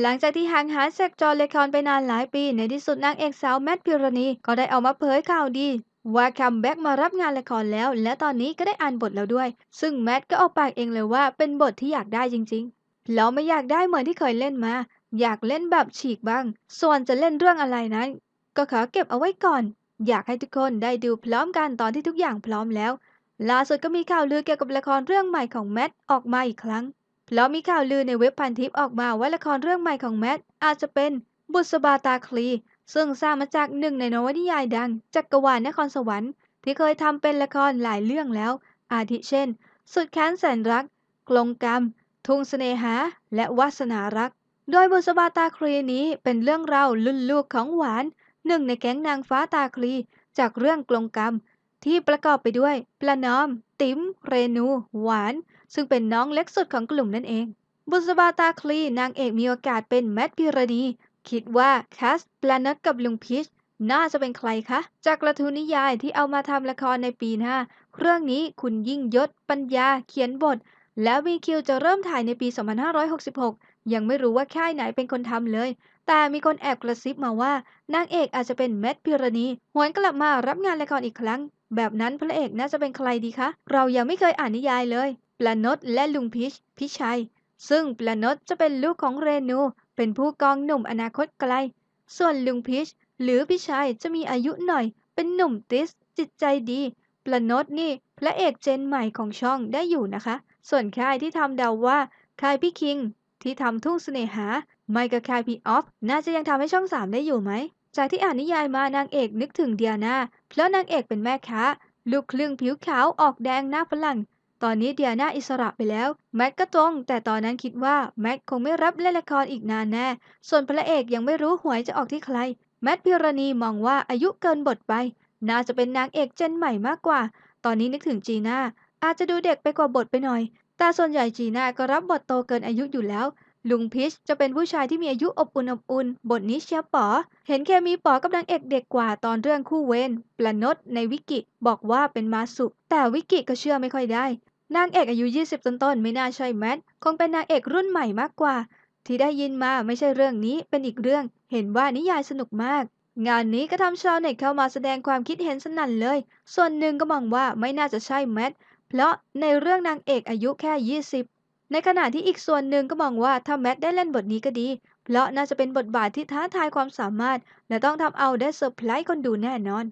หลังจากที่ห่างหายจากจอละครไปนานหลายปี ในที่สุดนางเอกสาวแมทพิรณีก็ได้ออกมาเผยข่าวดีว่าคัมแบ็กมารับงานละครแล้ว และตอนนี้ก็ได้อ่านบทแล้วด้วย ซึ่งแมทก็ออกปากเองเลยว่าเป็นบทที่อยากได้จริงๆแล้วไม่อยากได้เหมือนที่เคยเล่นมา อยากเล่นแบบฉีกบ้าง ส่วนจะเล่นเรื่องอะไรนั้น ก็ขอเก็บเอาไว้ก่อน อยากให้ทุกคนได้ดูพร้อมกันตอนที่ทุกอย่างพร้อมแล้ว ล่าสุดก็มีข่าวลือเกี่ยวกับละครเรื่องใหม่ของแมทออกมาอีกครั้ง เพราะมีข่าวลือในเว็บพันทิปออกมาว่าละครเรื่องใหม่ของแมทอาจจะเป็นบุษบาตาคลี ซึ่งสร้างมาจากหนึ่งในนวนิยายดังจักกรวาลนครสวรรค์ ที่เคยทำเป็นละครหลายเรื่องแล้ว อาทิเช่น สุดแค้นแสนรัก กลงกรรม ทุ่งเสน่หา และวาสนารัก โดยบุษบาตาคลีนี้เป็นเรื่องราวลุ่นลูกของหวานหนึ่งในแก๊งนางฟ้าตาคลีจากเรื่องกลงกรรม ที่ประกอบไปด้วยปลานอม ติ๋ม เรนู หวาน ซึ่งเป็นน้องเล็กสุดของกลุ่มนั่นเอง บุษบาตาคลีนางเอกมีโอกาสเป็นแมทพิรดี คิดว่าแคสปลานตกับลุงพีชน่าจะเป็นใครคะ จากกระทูนิยายที่เอามาทำละครในปีหน้า เรื่องนี้คุณยิ่งยศปัญญาเขียนบท แล้วมีคิวจะเริ่มถ่ายในปี 2566 ยังไม่รู้ว่าค่ายไหนเป็นคนทำเลย แต่มีคนแอบกระซิบมาว่า นางเอกอาจจะเป็นแมทพิรณีหวนกลับมารับงานละครอีกครั้ง แบบนั้นพระเอกน่าจะเป็นใครดีคะ เรายังไม่เคยอ่านนิยายเลย ปลานดและลุงพิชพิชัย ซึ่งปลานดจะเป็นลูกของเรนู เป็นผู้กองหนุ่มอนาคตไกล ส่วนลุงพิชหรือพิชัยจะมีอายุหน่อย เป็นหนุ่มติสจิตใจดีปลานดนี่พระเอกเจนใหม่ของช่องได้อยู่นะคะ ส่วนค่ายที่ทำเดาว่าค่ายพี่คิง ที่ทำทุ่งเสน่หา ไม่ก็ค่ายพี่ออฟน่าจะยังทำให้ช่องสามได้อยู่ไหมจากที่อ่านนิยายมานางเอกนึกถึงเดียนาเพราะนางเอกเป็นแม่ค้า ลูกครึ่งผิวขาวออกแดงหน้าฝรั่ง ตอนนี้เดียนาอิสระไปแล้ว แม็กก็ตรง แต่ตอนนั้นคิดว่าแม็กคงไม่รับเล่นละครอีกนานแน่ ส่วนพระเอกยังไม่รู้หวยจะออกที่ใคร แมทพิรณีมองว่าอายุเกินบทไป น่าจะเป็นนางเอกเจนใหม่มากกว่า ตอนนี้นึกถึงจีน่าอาจจะดูเด็กไปกว่าบทไปหน่อย แต่ส่วนใหญ่จีน่าก็รับบทโตเกินอายุอยู่แล้ว ลุงพิชจะเป็นผู้ชายที่มีอายุอบอุ่นอบอุ่น บทนี้เชียป๋อ เห็นเคมีป๋อกับนางเอกเด็กกว่าตอนเรื่องคู่เวนปลานดในวิกิบอกว่าเป็นมาสุ แต่วิกิก็เชื่อไม่ค่อยได้ นางเอกอายุ 20 ต้นๆ ไม่น่าใช่แมท คงเป็นนางเอกรุ่นใหม่มากกว่า ที่ได้ยินมาไม่ใช่เรื่องนี้เป็นอีกเรื่อง เห็นว่านิยายสนุกมาก งานนี้ก็ทำชาวเน็ตเข้ามาแสดงความคิดเห็นสนั่นเลย ส่วนหนึ่งก็มองว่าไม่น่าจะใช่แมท เพราะในเรื่องนางเอกอายุแค่ 20 ในขณะที่อีกส่วนหนึ่งก็มองว่าถ้าแมทได้เล่นบทนี้ก็ดี เพราะน่าจะเป็นบทบาทที่ท้าทายความสามารถ และต้องทำเอาได้เซอร์ไพรส์คนดูแน่นอน